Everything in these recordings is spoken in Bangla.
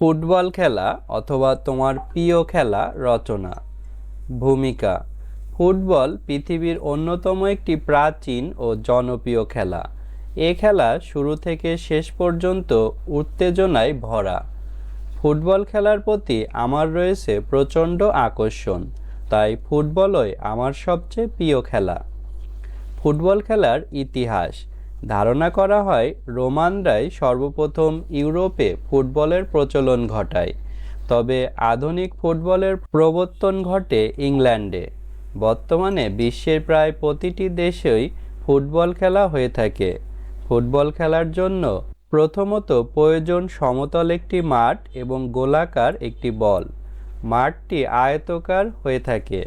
ফুটবল খেলা অথবা তোমার প্রিয় খেলা রচনা। ভূমিকা। ফুটবল পৃথিবীর অন্যতম একটি প্রাচীন ও জনপ্রিয় খেলা। এ খেলা শুরু থেকে শেষ পর্যন্ত উত্তেজনায় ভরা। ফুটবল খেলার প্রতি আমার রয়েছে প্রচণ্ড আকর্ষণ, তাই ফুটবলই আমার সবচেয়ে প্রিয় খেলা। ফুটবল খেলার ইতিহাস। ধারণা করা হয় রোমানরাই সর্বপ্রথম ইউরোপে ফুটবলের প্রচলন ঘটায়। তবে আধুনিক ফুটবলের প্রবর্তন ঘটে ইংল্যান্ডে। বর্তমানে বিশ্বের প্রায় প্রতিটি দেশেই ফুটবল খেলা হয়ে থাকে। ফুটবল খেলার জন্য প্রথমত প্রয়োজন সমতল একটি মাঠ এবং গোলাকার একটি বল। মাঠটি আয়তকার হয়ে থাকে।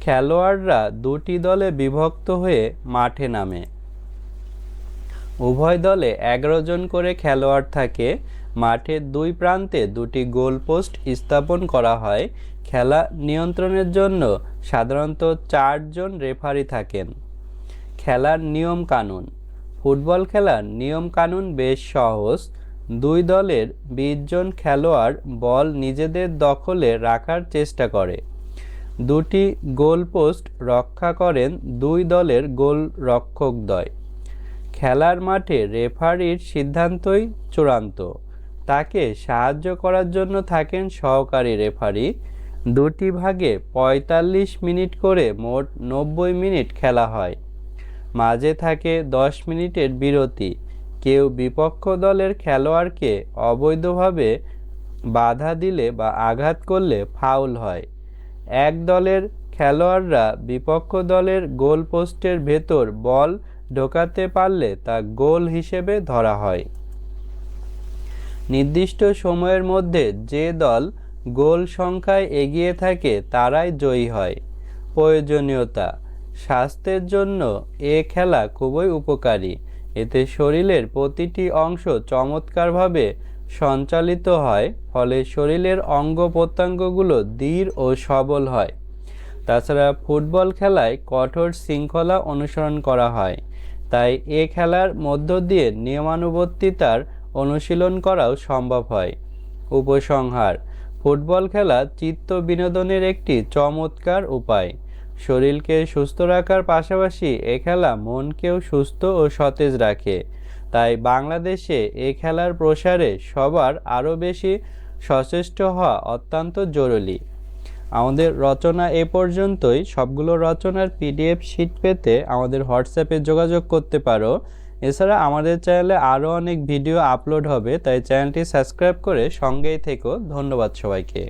খেলোয়াড়রা দুটি দলে বিভক্ত হয়ে মাঠে নামে। উভয় দলে এগারো জন করে খেলোয়াড় থাকে। মাঠের দুই প্রান্তে দুটি গোলপোস্ট স্থাপন করা হয়। খেলা নিয়ন্ত্রণের জন্য সাধারণত চারজন রেফারি থাকেন। খেলার নিয়ম কানুন। ফুটবল খেলার নিয়ম কানুন বেশ সহজ। দুই দলের বিশ জন খেলোয়াড় বল নিজেদের দখলে রাখার চেষ্টা করে। দুটি গোলপোস্ট রক্ষা করেন দুই দলের গোল রক্ষকদ্বয় খেলার মাঠে রেফারির সিদ্ধান্তই চূড়ান্ত। তাকে সাহায্য করার জন্য থাকেন সহকারী রেফারি। দুটি ভাগে পঁয়তাল্লিশ মিনিট করে মোট নব্বই মিনিট খেলা হয়। মাঝে থাকে দশ মিনিটের বিরতি। কেউ বিপক্ষ দলের খেলোয়াড়কে অবৈধভাবে বাধা দিলে বা আঘাত করলে ফাউল হয়। এক দলের খেলোয়াড়রা বিপক্ষ দলের গোল পোস্টের ভেতর বল ঢোকাতে পারলে তা গোল হিসেবে ধরা হয়। নির্দিষ্ট সময়ের মধ্যে যে দল গোল সংখ্যায় এগিয়ে থাকে তারাই জয়ী হয়। প্রয়োজনীয়তা, স্বাস্থ্যের জন্য এ খেলা খুবই উপকারী। এতে শরীরের প্রতিটি অংশ চমৎকারভাবে সঞ্চালিত হয়, ফলে শরীরের অঙ্গ প্রত্যঙ্গগুলো দৃঢ় ও সবল হয়। তাছাড়া ফুটবল খেলায় কঠোর শৃঙ্খলা অনুসরণ করা হয়। তাই এ খেলার মধ্য দিয়ে নিয়মানুবর্তিতার অনুশীলন করাও সম্ভব হয়। উপসংহার, ফুটবল খেলা চিত্ত বিনোদনের একটি চমৎকার উপায়। শরীরকে সুস্থ রাখার পাশাপাশি এ খেলা মনকেও সুস্থ ও সতেজ রাখে। তাই বাংলাদেশে এ খেলার প্রসারে সবার আরও বেশি সচেষ্ট হওয়া অত্যন্ত জরুরি। আমাদের রচনা এ পর্যন্তই। সবগুলো রচনার পিডিএফ শিট পেতে আমাদের হোয়াটসঅ্যাপে যোগাযোগ করতে পারো। এছাড়া আমাদের চ্যানেলে আরও অনেক ভিডিও আপলোড হবে, তাই চ্যানেলটি সাবস্ক্রাইব করে সঙ্গেই থেকো। ধন্যবাদ সবাইকে।